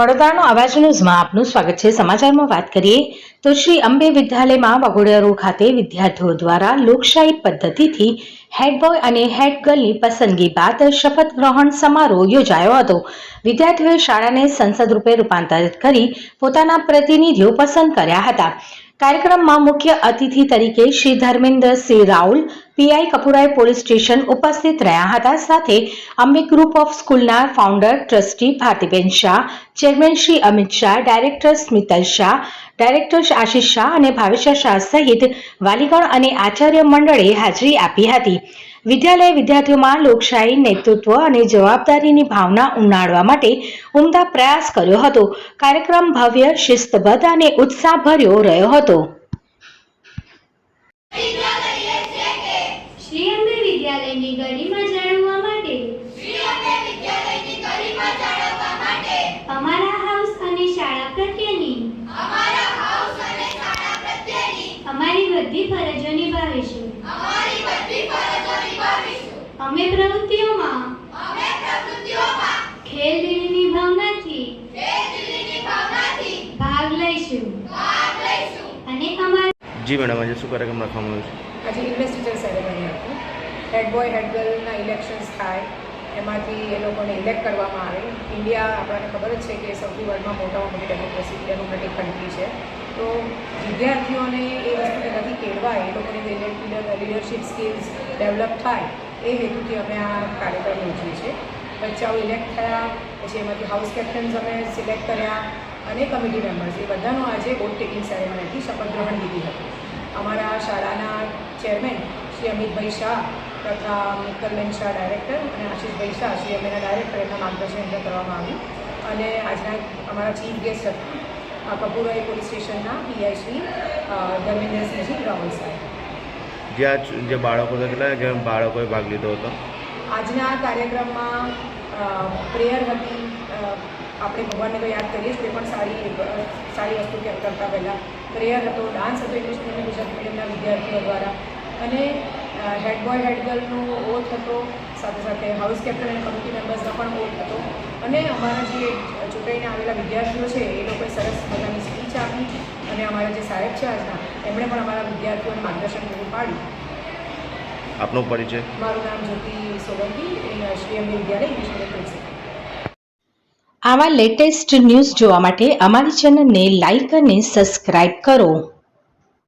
વડોદરાનો અવાજ ન્યૂઝમાં આપનું સ્વાગત છે. સમાચારમાં વાત કરીએ તો શ્રી અંબે વિદ્યાલયમાં વાઘોડિયા ખાતે વિદ્યાર્થીઓ દ્વારા લોકશાહી પદ્ધતિથી હેડ બોય અને હેડ ગર્લની પસંદગી બાદ શપથ ગ્રહણ સમારોહ યોજાયો હતો. વિદ્યાર્થીઓએ શાળાને સંસદ રૂપે રૂપાંતરિત કરી પોતાના પ્રતિનિધિઓ પસંદ કર્યા હતા. કાર્યક્રમમાં મુખ્ય અતિથિ તરીકે શ્રી ધર્મેન્દ્રસિંહ રાઉલ પીઆઈ કપૂરાએ પોલીસ સ્ટેશન ઉપસ્થિત રહ્યા હતા. સાથે અંબે ગ્રુપ ઓફ સ્કૂલના founder trustee Bhartiben Shah, chairman Shri Amit Shah, director Smital Shah, director Ashish Shah અને ભાવેશા શાહ સહિત વાલીગણ અને આચાર્ય મંડળે હાજરી આપી હતી. વિદ્યાલય વિદ્યાર્થીઓમાં લોકશાહી, નેતૃત્વ અને જવાબદારીની ભાવના ઉનાળવા માટે ઉમદા પ્રયાસ કર્યો હતો. કાર્યક્રમ ભવ્ય, શિસ્તબદ્ધ અને ઉત્સાહભર્યો રહ્યો હતો. વિદ્યાલયની ગરિમા જાળવવા માટે. અમારા હાઉસ અને શાળા પ્રત્યેની. અમારી બધી ફરજો નિભાવીશું. અમે પ્રવૃત્તિઓમાં ખેલદિલીની ભાવનાથી ભાગ લઈશું. અને અમારા જી મેડમ આજે શું કાર્યક્રમ રાખવામાં આવ્યો છે? આજે investiture ceremony head boy head ગર્લના elections થાય, એમાંથી એ લોકોને ઇલેક્ટ કરવામાં આવે. ઇન્ડિયા આપણને ખબર જ છે કે સૌથી વર્લ્ડમાં મોટામાં મોટી ડેમોક્રેસી ડેમોક્રેટિક કન્ટ્રી છે. તો વિદ્યાર્થીઓને એ વસ્તુને નથી કેળવાય, એ લોકોની લીડરશીપ સ્કિલ્સ ડેવલપ થાય, એ હેતુથી અમે આ કાર્યક્રમ યોજીએ છીએ. બચ્ચાઓ ઇલેક્ટ થયા, પછી એમાંથી હાઉસ કેપ્ટન્સ અમે સિલેક્ટ કર્યા, અને કમિટી મેમ્બર્સ એ બધાનો આજે વોટ ટેકિંગ સેરેમનીથી શપથ ગ્રહણ લીધી હતી. અમારા શાળાના ચેરમેન શ્રી અમિતભાઈ શાહ તથા મિત્તલબેન શાહ ડાયરેક્ટર અને આશીષભાઈ શાહ શ્રી ડાયરેક્ટર એમના માર્ગદર્શન હેઠળ કરવામાં આવ્યું. અને આજના અમારા ચીફ ગેસ્ટ હતા કપૂરોઈ પોલીસ સ્ટેશનના પીઆઈ શ્રી ધર્મેન્દ્રસિંહજી રાવલ સાહેબ. જે આજ જે બાળકો હતા કેટલા બાળકોએ ભાગ લીધો હતો. આજના કાર્યક્રમમાં પ્રેયર હતી આપણે ભગવાનને તો યાદ કરીએ તે પણ સારી સારી વસ્તુ કરતાં પહેલાં. પ્રેયર હતો ડાન્સ હતો ઇંગ્લિશ મીડિયમ ગુજરાતી મીડિયમના વિદ્યાર્થીઓ દ્વારા. અને હેડ બોય હેડ ગર્લનો ઓથ હતો સાથે સાથે હાઉસ કેપ્ટન અને કમિટી મેમ્બર્સનો પણ ઓથ હતો અને અમારા જે ચૂંટાઈને આવેલા વિદ્યાર્થીઓ છે એ લોકોએ સરસ પોતાની સ્પીચ આપી અને અમારા જે સાહેબ છે આજના એમણે પણ અમારા વિદ્યાર્થીઓને માર્ગદર્શન પૂરું પાડ્યું. આપનો પરિચય? મારું નામ જ્યોતિ સોલંકી શ્રી અંબે વિદ્યાલય ઇંગ્લિશ પ્રિન્સિપલ આવા લેટેસ્ટ ન્યૂઝ જોવા માટે અમારી ચેનલને લાઈક અને સબસ્ક્રાઇબ કરો.